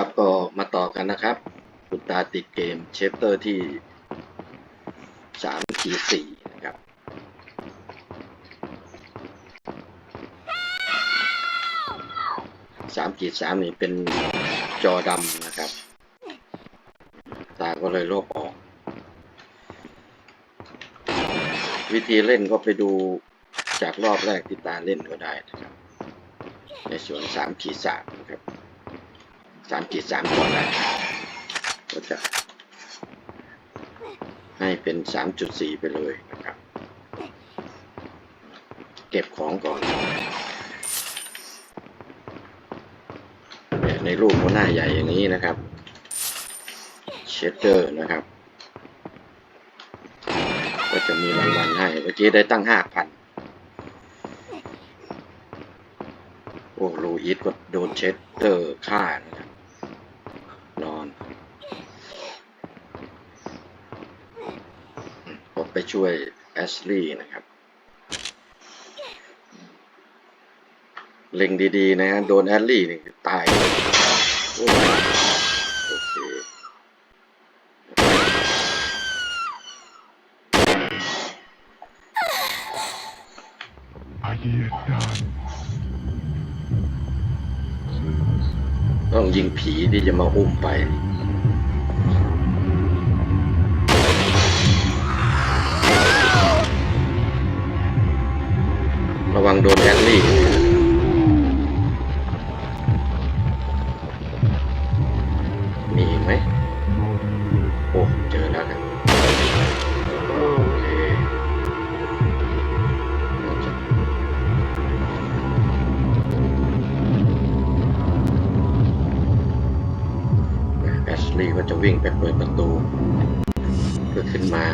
ครับก็มาต่อกันนะครับคุณตาติดเกมเชปเตอร์ที่สามขีดสี่นะครับ สามขีดสามนี่เป็นจอดำนะครับ ตาก็เลยลบออก วิธีเล่นก็ไปดูจากรอบแรกที่ตาเล่นก็ได้นะครับ ในส่วนสามขีดสามนะครับ สามขีดสามก่อนนะก็จะให้เป็นสามจุดสี่ไปเลยนะครับ เก็บของก่อนเนี่ยในรูปหัวหน้าใหญ่อย่างนี้นะครับเชดเดอร์นะครับ ก็จะมีรางวัลให้เมื่อกี้ได้ตั้งห้าพันโอ้ลูอิสก็โดนเชดเดอร์ฆ่านะครับ นอนก็ไป ช่วยแอชลีย์นะครับ เล็งดีๆ นะฮะ โดนแอชลีย์นี่ตายโอ้โอเคต้องยิงผีที่จะมาอุ้มไป ระวังโดนแอลลี่มีอีกไหมโอ้ เจอแล้วครับโอเคแอชลีย์ก็จะวิ่งไปเปิดประตู เพื่อขึ้นมา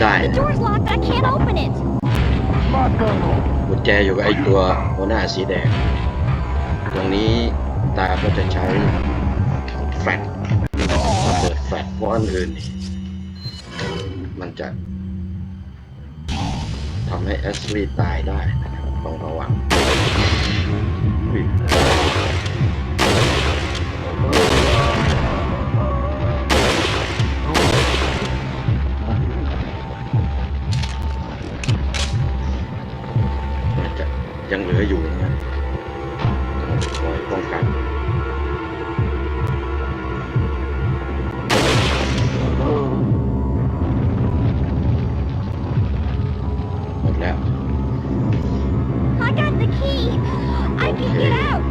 it. Mátalo. กุญแจอยู่กับไอตัวหัวหน้าสีแดง ตรงนี้ตาก็จะใช้แฟลชเปิดแฟลชเพราะอันอื่นนี่มันจะทำให้แอสลีย์ตายได้นะครับต้องระวัง ยังเหลืออยู่นะคอยป้องกันหมดแล้ว I got the key. I can get out.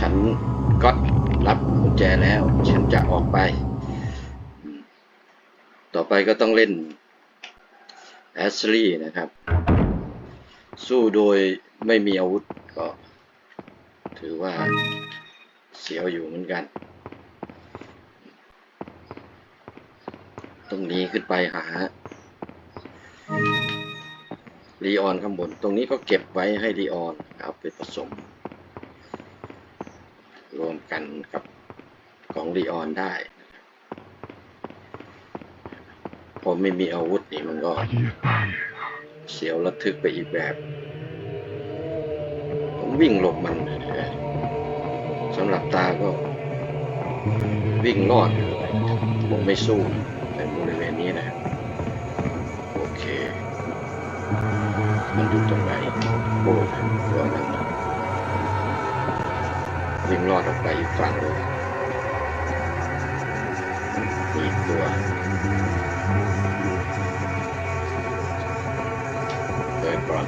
ฉันก็รับกุญแจแล้ว ฉันจะออกไปอืมต่อไปก็ต้องเล่นแอสลีย์นะครับ สู้โดยไม่มีอาวุธก็ถือว่าเสียวอยู่เหมือนกัน ตรงนี้ขึ้นไปหาลีออนข้างบน ตรงนี้ก็เก็บไว้ให้ลีออนเอาไปผสม รวมกันกับของลีออนได้นะครับพอไม่มีอาวุธนี่มันก็ I hear done. เสียวระทึกไปอีกแบบ ผมวิ่งหลบมันสำหรับตาก็วิ่งรอดอยู่เลยผมไม่สู้ในบริเวณนี้นะโอเค มันอยู่ตรงไหนโอ้ตัวนั้นวิ่งรอดออกไปอีกฝั่งเลยมีอีกตัว ก่อน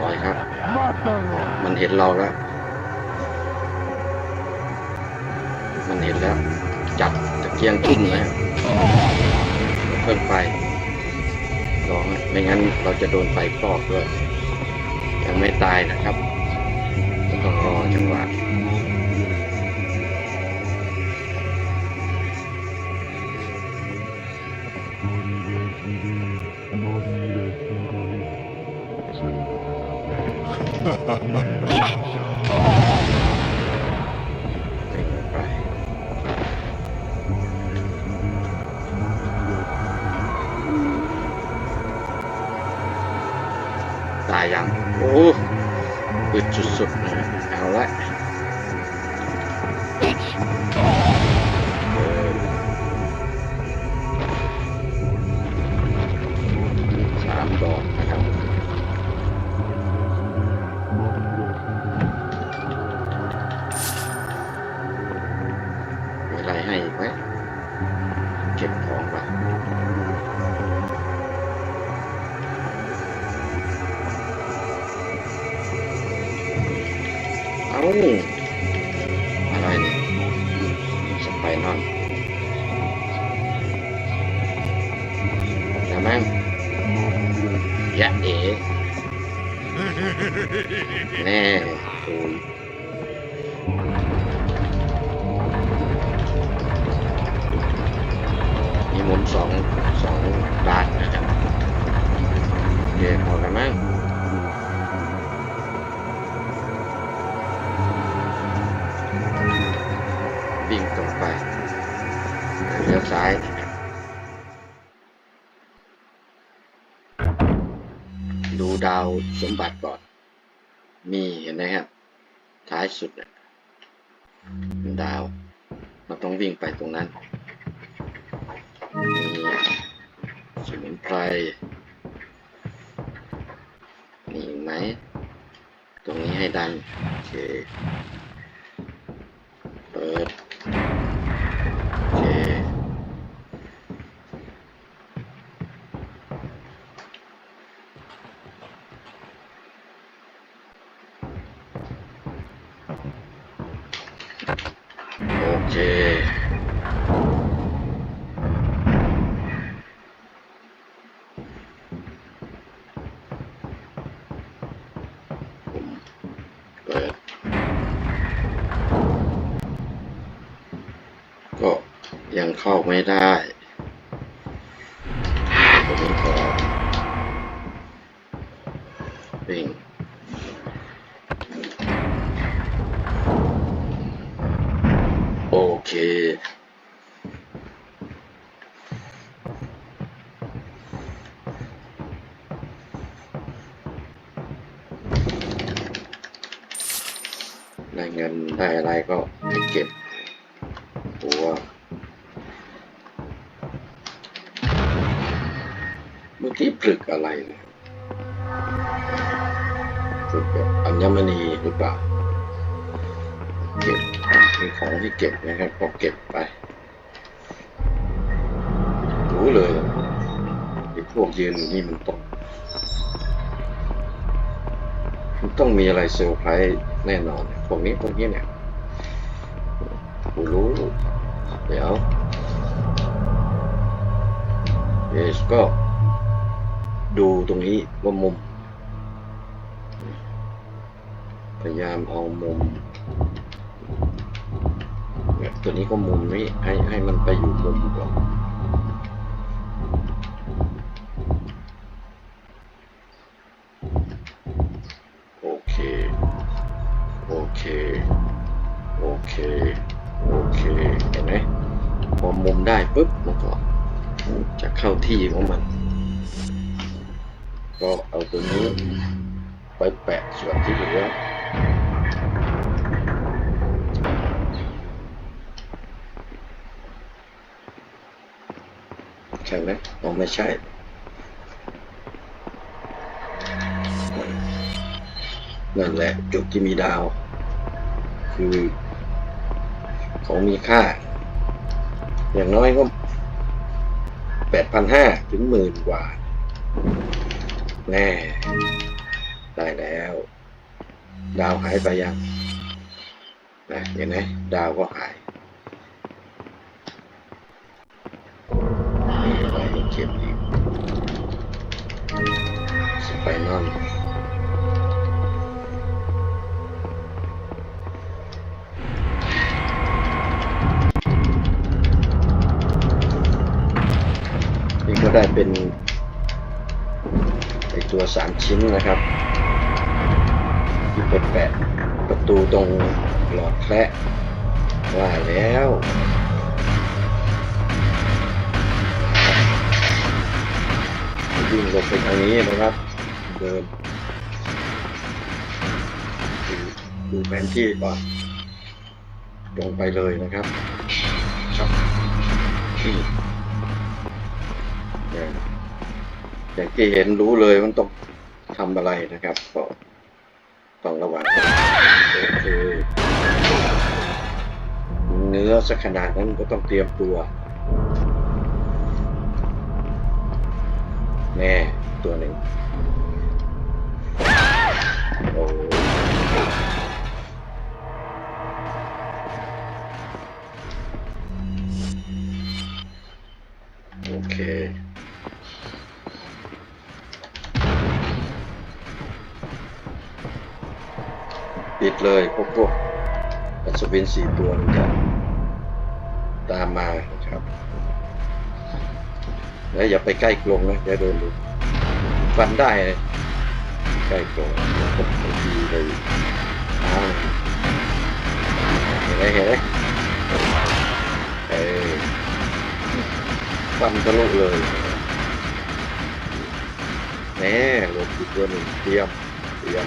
ร้อยครับ มันเห็นเราแล้ว มันเห็นแล้ว จับตะเกียงทุ่มแล้วเพิ่มไฟร้อให้ไม่งั้นเราจะโดนไฟคลอกด้วย ยังไม่ตายนะครับต้องรอจังหวะฮ่า อึด เอาอะไรเนี่ยสไปนอนแล้วมั้งยะเอ๋แน่โอ้ยมีหมุนสองสองด้านนะครับเดี๋ยวพอกันมั้ง สมบัติก่อนมีเห็นไหมครับ ท้ายสุดดาวเราต้องวิ่งไปตรงนั้นมีสมุนไพรมีไหม ตรงนี้ให้ดันโอเค เปิด โอเค โอเค เปิด ก็ยังเข้าไม่ได้ผมนี้ก็วิ่งโอ เคได้เงินได้อะไรก็ไปเก็บตัว เมื่อกี้ผลึกอะไรเนี่ยผลึกแบบอัญมณีหรือเปล่า มีของที่เก็บนะครับ ก็เก็บไป รู้เลยไอ้พวกยืนอยู่นี่มันต้องมันต้องมีอะไรเซอร์ไพรส์แน่นอนพวกนี้พวกนี้เนี่ยกูรู้ เดี๋ยวเอสก็ดูตรงนี้ว่ามุม พยายามเอามุม เนี่ยตัวนี้ก็มุมนี้ให้ให้มันไปอยู่มุมก่อนโอเค โอเค โอเค โอเคเห็นไหมพอมุมได้ปุ๊บมันก็จะเข้าที่ของมัน ก็เอาตัวนี้ไปแปะส่วนที่เหลือใช่ไหมอ๋อไม่ใช่นั่นแหละจุดที่มีดาว คือ ของมีค่า อย่างน้อยก็แปดพันห้าถึงหมื่นกว่า แน่ ได้แล้ว ดาวหายไปยังนะเห็นไหมดาวก็หาย นอน นี่ก็ได้เป็นไอตัวสามชิ้นนะครับที่เป็นแปะประตูตรงหลอดแคระว่าแล้ววิ่งลงไปทางนี้นะครับ เดินดูดูแผนที่ก่อนลงไปเลยนะครับครับอย่างอย่างที่เห็นรู้เลยมันต้องทำอะไรนะครับก็ต้องระวังโอเคเนื้อสักขนาดนั้นก็ต้องเตรียมตัว แน่ตัวหนึ่ง โอเคปิดเลยพวกพวกอัศวินสี่ตัวมันจะตามมาครับแล้วอย่าไปใกล้กรงนะเดี๋ยวโดนลูกฟันได้เลย ใกล้กรงก็บางทีเลยอ้าวเห็นไหมเห็นไหมเออฟันทะลุเลยแน่หลบอีกตัวหนึ่งเตรียมเตรียม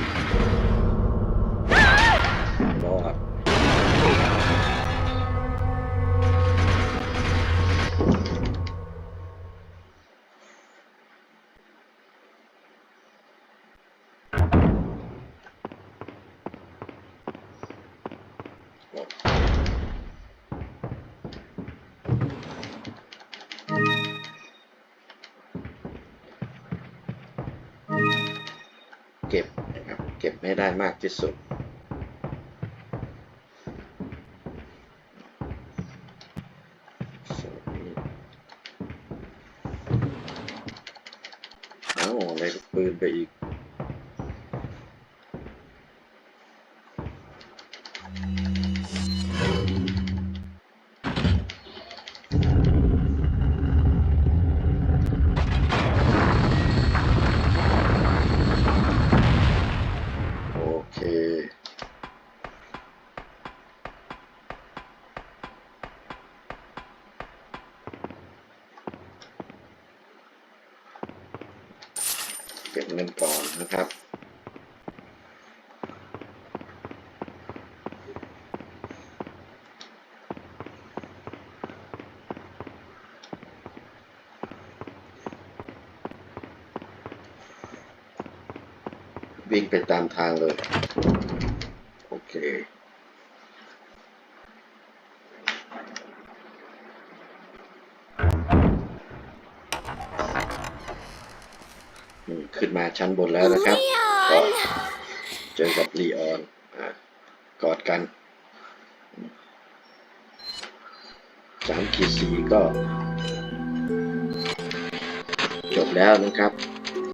เก็บให้ได้มากที่สุด เอาอะไรปืนไปอีก เก็บเงินก่อนนะครับวิ่งไปตามทางเลย โอเค มขึ้นมาชั้นบนแล้วนะครับก็ Leon! เจอกับลีออนอะกอดกันสามขีดสีก็ จบแล้วนะครับ